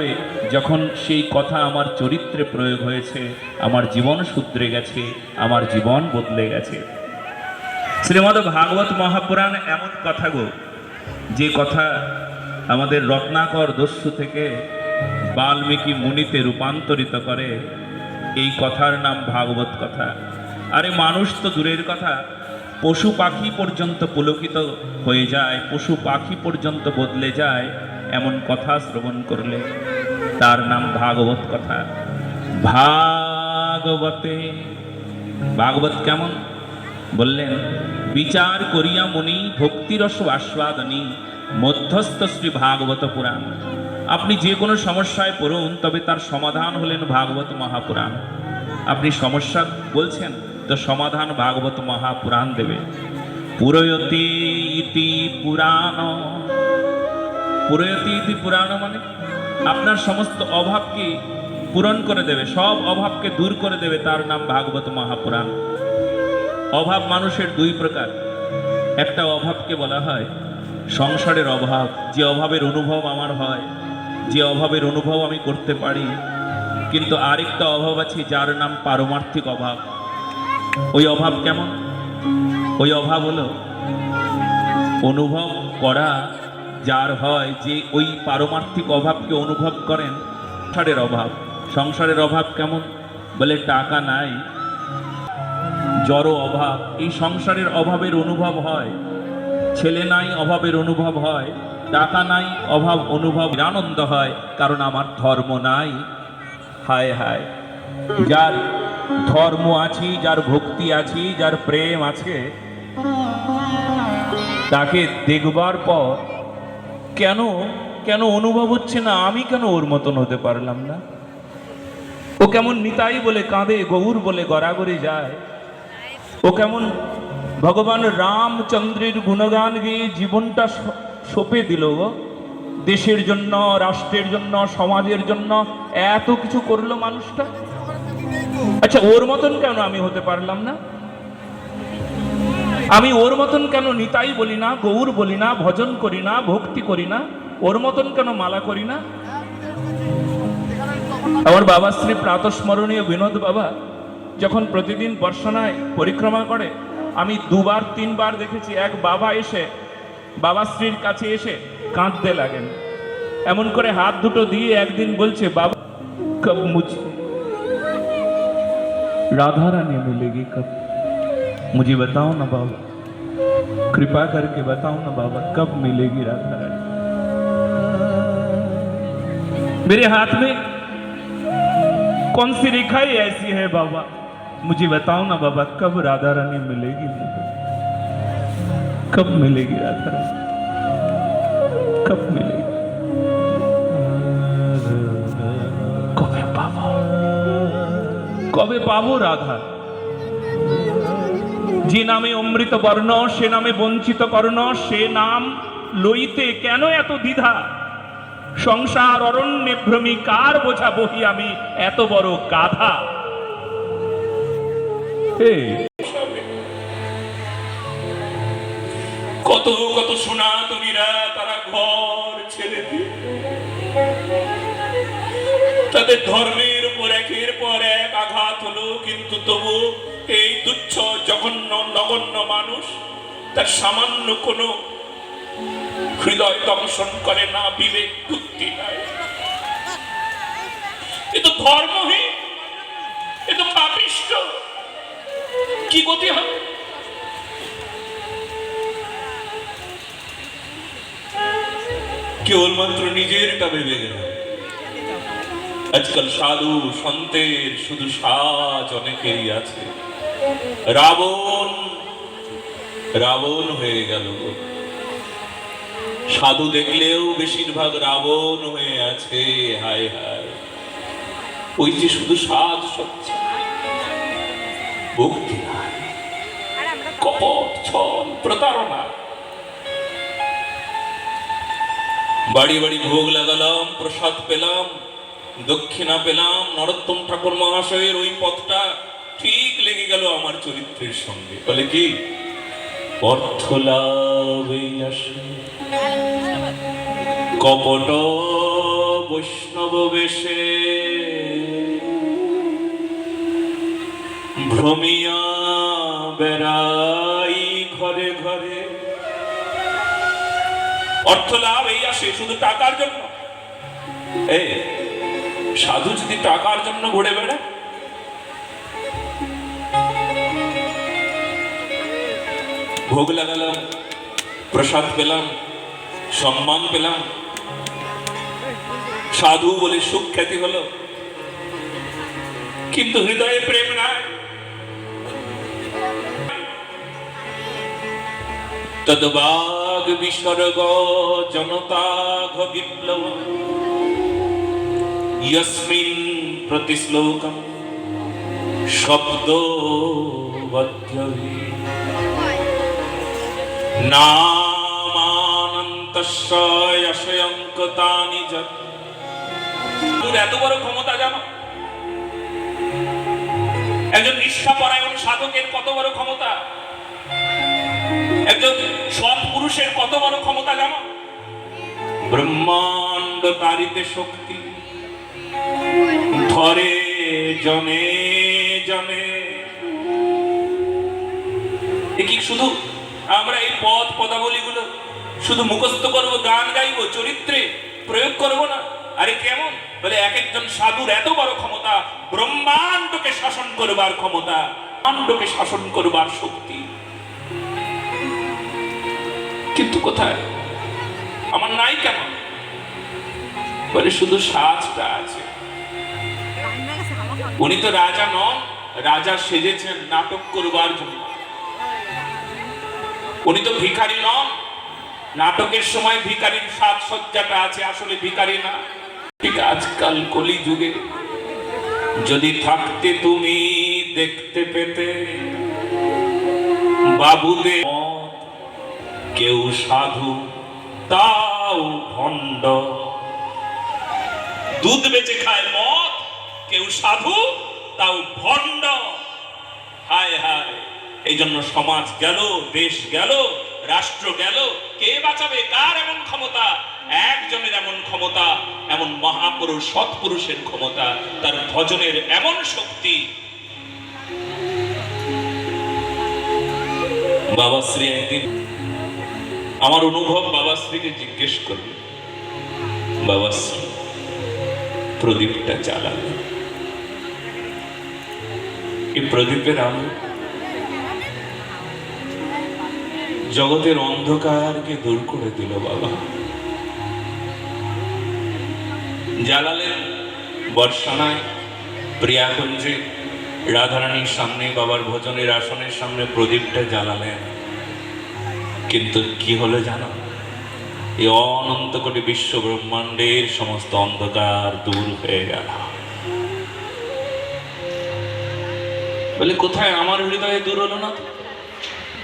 হবে, যখন সেই কথা আমার চরিত্রে প্রয়োগ হয়েছে, আমার জীবন শুধরে গেছে, আমার জীবন বদলে গেছে। শ্রীমদ ভাগবত মহাপুরাণ এমন কথা গো, যে কথা আমাদের রত্নাকর দস্যু থেকে বাল্মীকি মুনিতে রূপান্তরিত করে, এই কথার নাম ভাগবত কথা। আরে মানুষ তো দূরের কথা, পশু পাখি পর্যন্ত পুলকিত হয়ে যায়, পশু পাখি পর্যন্ত বদলে যায় এমন কথা শ্রবণ করলে তার নাম ভাগবত কথা। ভাগবতে, ভাগবত কেমন? বললেন, বিচার করিয়া মুনি ভক্তিরস আস্বাদনী, মধ্যস্থ শ্রী ভাগবত পুরাণ। আপনি যে কোনো সমস্যায় পড়ুন, তবে তার সমাধান হলেন ভাগবত মহাপুরাণ। আপনি সমস্যা বলছেন, তো সমাধান ভাগবত মহাপুরাণ দেবে। পুরয়তি ইতি পুরাণ। পুরয়তি ইতি পুরাণ মানে? আপনার সমস্ত অভাবকে পূরণ করে দেবে, সব অভাবকে দূর করে দেবে তার নাম ভাগবত মহাপুরাণ। অভাব মানুষের দুই প্রকার। একটা অভাবকে বলা হয় সংসারের অভাব, যে অভাবের অনুভব আমার হয়, যে অভাবের অনুভব আমি করতে পারি। কিন্তু আরেকটা অভাব আছে যার নাম পারমার্থিক অভাব। ওই অভাব কেমন? ওই অভাব হলো অনুভব করা যার হয় যে ওই পারমার্থিক অভাবকে অনুভব করেন, সংসারের অভাব। সংসারের অভাব কেমন? বলে টাকা নাই, জড় অভাব। এই সংসারের অভাবের অনুভব হয়, ছেলে নাই, অভাবের অনুভব হয়, টাকা নাই, অভাব, অনুভব। আনন্দ হয়, কারণ আমার ধর্ম নাই। হায় হায়। যার ধর্ম আছে, যার ভক্তি আছে, যার প্রেম আছে, তাকে দেখবার পর কেন কেন অনুভব হচ্ছে না? আমি কেন ওর মতন হতে পারলাম না? ও কেমন নিতাই বলে কাঁদে, গৌর বলে গড়াগড়ি যায়। ও কেমন ভগবান রামচন্দ্রের গুণগান গিয়ে জীবনটা সঁপে দিল গো। দেশের জন্য, রাষ্ট্রের জন্য, সমাজের জন্য এত কিছু করল মানুষটা? আচ্ছা ওর মতন কেন আমি হতে পারলাম না? আমি ওর মতন কেন নিতাই বলি না, গৌর বলি না, ভজন করি না, ভক্তি করি না, ওর মতন কেন মালা করি না? আমার বাবা শ্রী প্রাতস্মরণীয় বিনোদ বাবা যখন প্রতিদিন বর্ষণায় পরিক্রমা করে, আমি দুবার, তিনবার দেখেছি, এক বাবা এসে, বাবা শ্রীর কাছে এসে কাঁদতে লাগেন। এমন করে হাত দুটো দিয়ে একদিন বলছে, বাবা কব মুঝ রাধারানী মিলেগি কব मुझे बताओ ना बाबा। कृपा करके बताओ ना बाबा, कब मिलेगी राधा रानी मेरे हाथ में कौन सी रेखा ऐसी है बाबा? मुझे बताओ ना बाबा, कब राधा रानी मिलेगी मुझे? कब मिलेगी राधा रानी? कब मिलेगी? कबे पावो राधा? যে নামে অমৃত বর্ণ সে নামে বঞ্চিত কর্ণ সে নাম লইতে কেন এত দ্বিধা? সংসার অরণ্যে ভ্রমি কার বোঝা বহি আমি এত বড় গাধা? কত কত সনাতনীরা তারা ঘর ছেড়ে দিয়ে। তাদের ধর্মের উপর একের পর এক আঘাত হলো কিন্তু তবু তুচ্ছ, জঘন্য, নগণ্য মানুষ, তার সামান্য কোনো হৃদয় দংশন করে না, বিবেক, বুদ্ধি নাই। এ তো ধর্মহীন, এ তো পাপিষ্ট। কি গতি হবে কেবলমাত্র নিজেরটা ভেবে গেল। আজকাল সাধু, সন্তের শুধু সাজ অনেকেরই আছে। রাবণ রাবণ হয়ে গেল। সাধু দেখলেও বেশিরভাগ রাবণ হয়ে আছে, হায় হায়। ওই যে শুধু সাজ সচ্ছা ভক্তি কপট ছল প্রতারণা। বাড়ি বাড়ি ভোগ লাগালাম, প্রসাদ পেলাম, দক্ষিণা পেলাম, নরোত্তম ঠাকুর মহাশয়ের ওই পথটা। লেগে গেল আমার চরিত্রের সঙ্গে। বলে কি? অর্থ লাভে কপট বৈষ্ণব বেশে। ভ্রমিয়া বেড়াই ঘরে ঘরে। অর্থ লাভ এই আসে, শুধু টাকার জন্য। এ, সাধু যদি টাকার জন্য ঘুরে বেড়ায়? ভোগ লাগালাম, প্রসাদ পেলাম, সম্মান পেলাম। সাধু বলে সুখ্যাতি হল। কিন্তু হৃদয়ে প্রেম নাই। তদবাগ বিসর্গ জনতাঘ বিপ্লব। ইয়স্মিন প্রতিশ্লোকম শব্দ বদ্ধ নামানন্তস্য যশয়ঙ্কতানি যৎ। তোর এত বড় ক্ষমতা জানো? একজন নিষ্ঠাপরায়ণ সাধকের কত বড় ক্ষমতা? একজন সৎ পুরুষের কত বড় ক্ষমতা জানো? ব্রহ্মাণ্ড তারিতে শক্তি। ধরে জনে জনে। কি শুধু আমরা এই পদ পদাবলীগুলো শুধু মুখস্থ করব, গান গাইবো, চরিত্রে প্রয়োগ করব না। আরে কেমন? বলে এক একজন সাধুর এত বড় ক্ষমতা, ব্রহ্মাণ্ডকে শাসন করবার ক্ষমতা, ব্রহ্মাণ্ডকে শাসন করবার শক্তি। কিন্তু কোথায়? আমার নাই কেমন? বলে শুধু সাজটা আছে। উনি তো রাজা নন, রাজা সেজেছেন, নাটক করবার জন্য। উনি তো ভিখারি নন নাটকের সময় ভিখারির সাজসজ্জাটা আছে আসলে ভিখারি না। ঠিক আজকাল কলি যুগে যদি থাকতে তুমি দেখতে পেতে বাবুদের মত, কেউ সাধু তাও ভণ্ড। দুধ বেচে খায় মদ কেউ সাধু তাও ভণ্ড। হায় হায়। এই জন্য সমাজ গেল, দেশ গেল, রাষ্ট্র গেল। কে বাঁচাবে? কার এমন ক্ষমতা? একজনের এমন ক্ষমতা, এমন মহাপুরুষ, সৎপুরুষের ক্ষমতা, তার ভজনের এমন শক্তি। বাবাশ্রী একদিন আমার অনুভব বাবাশ্রীকে জিজ্ঞেস করবে বাবাশ্রী প্রদীপটা জ্বালাবে এই প্রদীপের আলো জগতের অন্ধকারকে দূর করে দিল বাবা। জ্বালালেন বর্ষানায় প্রিয়াকুঞ্জে রাধারানীর সামনে, বাবার ভোজনের আসনের সামনে প্রদীপটা জ্বালালেন। কিন্তু কি হলো জানো? এই অনন্ত কোটি বিশ্ব ব্রহ্মাণ্ডের সমস্ত অন্ধকার দূর হয়ে গেল। বলে, কোথায়? আমার হৃদয়ে দূর হলো না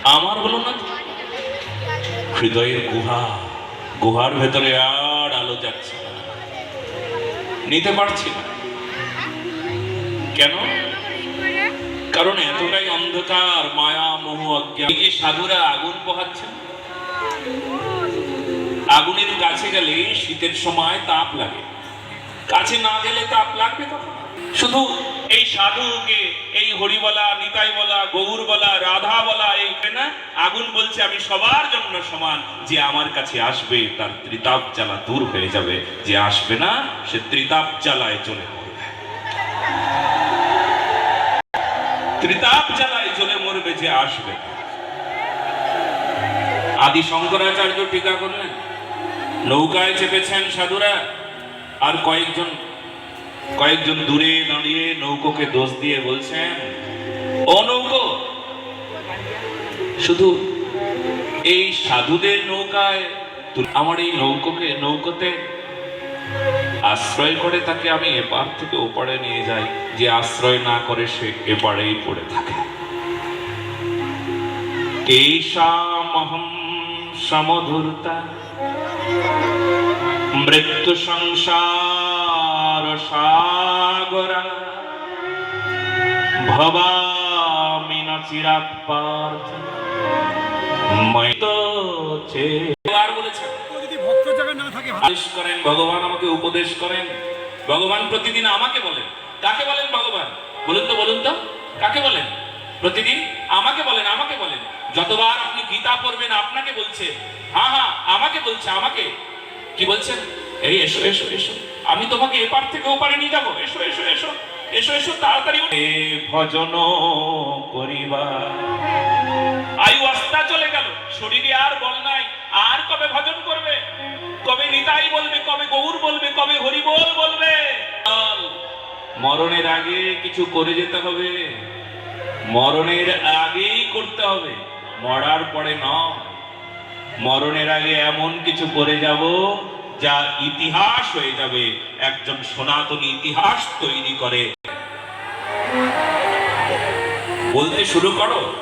আমার হলো না? হৃদয়ের গুহা, গুহার ভেতরে আর আলো যাচ্ছে না। নিতে পারছি না। কেন? কারণ এতটাই অন্ধকার, মায়া, মোহ, অজ্ঞান। এই যে সাধুরা আগুন পোহাচ্ছেন? আগুনের কাছে গেলে শীতের সময় তাপ লাগে। কাছে না গেলে তাপ লাগবে কখন শুধু এই সাধুকে, এই হরি বলা নিতাই বলা গৌর বলা রাধা বলা এই না আগুন বলছে, আমি সবার জন্য সমান। যে আমার কাছে আসবে, তার ত্রিতাপ জ্বালা দূর হয়ে যাবে। যে আসবে না, সে ত্রিতাপ জ্বালায় চলে মরবে। ত্রিতাপ জ্বালায় চলে মরবে যে আসবে আদি শঙ্করাচার্য টিকা করলেন। নৌকায় চেপেছেন সাধুরা। আর কয়েকজন কয়েকজন দূরে দাঁড়িয়ে নৌকোকে দোষ দিয়ে বলছেন, ও নৌকো, শুধু এই সাধুদের নৌকায় আমার এই নৌকোকে, নৌকোতে আশ্রয় করে তাকে আমি এপার থেকে ওপারে নিয়ে যাই। যে আশ্রয় না করে সে এপারেই পড়ে থাকে। সমধূর্তা, মৃত্যু সংসার সাগরা ভবামি না চিরাত করেন, ভগবান আমাকে উপদেশ করেন। ভগবান প্রতিদিন আমাকে বলেন। কাকে বলেন ভগবান? বলুন তো বলুন তো। কাকে বলেন? প্রতিদিন আমাকে বলেন আমাকে বলেন। যতবার আপনি গীতা পড়বেন, আপনাকে বলছে। হ্যাঁ হ্যাঁ আমাকে বলছে, আমাকে। কি বলছেন? এই এসো এসো এসো। আমি তোমাকে এপার থেকে ওপারে নিয়ে যাব। এসো এসো এসো এসো এসো তাড়াতাড়ি এ ভজন করিবা। আয়ু আস্তা চলে গেল। শরীরে আর বল নাই। আর কবে ভজন করবে? কবে নিতাই বলবে কবে গৌর বলবে কবে হরিবোল বলবে? মরণের আগে কিছু করে যেতে হবে। মরণের আগেই করতে হবে। মরার পরে নয়। মরণের আগে এমন কিছু করে যাব যা ইতিহাস হয়ে যাবে, একজন সনাতনী ইতিহাস তৈরি করে। বলতে শুরু করো।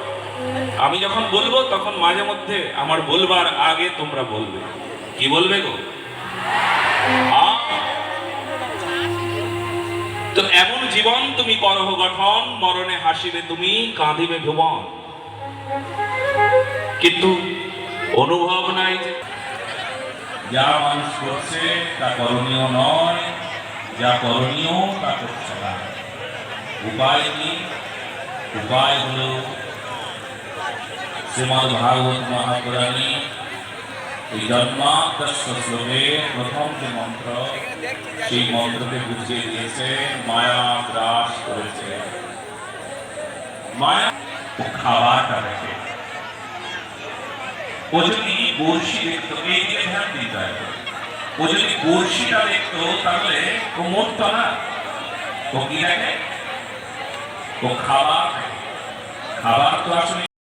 আমি যখন বলব, তখন মাঝে মধ্যে আমার বলবার আগে তোমরা বলবে। কি বলবে গো। তো এমন জীবন তুমি করহ গঠন, মরণে হাসিবে তুমি, কাঁদিবে ভুবন। কিন্তু অনুভব নাই যে মানুষ করছে তা করণীয় নয়, যা করণীয় তা করছে না। উপায় কি? উপায় হলো শ্রীমদ ভাগবত মহাপুরাণী এই জন্মাদর্শ শ্লোকের প্রথম যে মন্ত্র, সেই মন্ত্রকে বুঝিয়ে দিয়েছে, মায়া গ্রাস করেছে। মায়া খাওয়াটা দেখে। ও যদি বড়শি দেখতো, এই দিকে ধ্যান দিতে হয়। ও যদি বড়শিটা দেখতো, তাহলে ও মরতো না। ও কি দেখে? ও খাবার। খাবার তো আসলে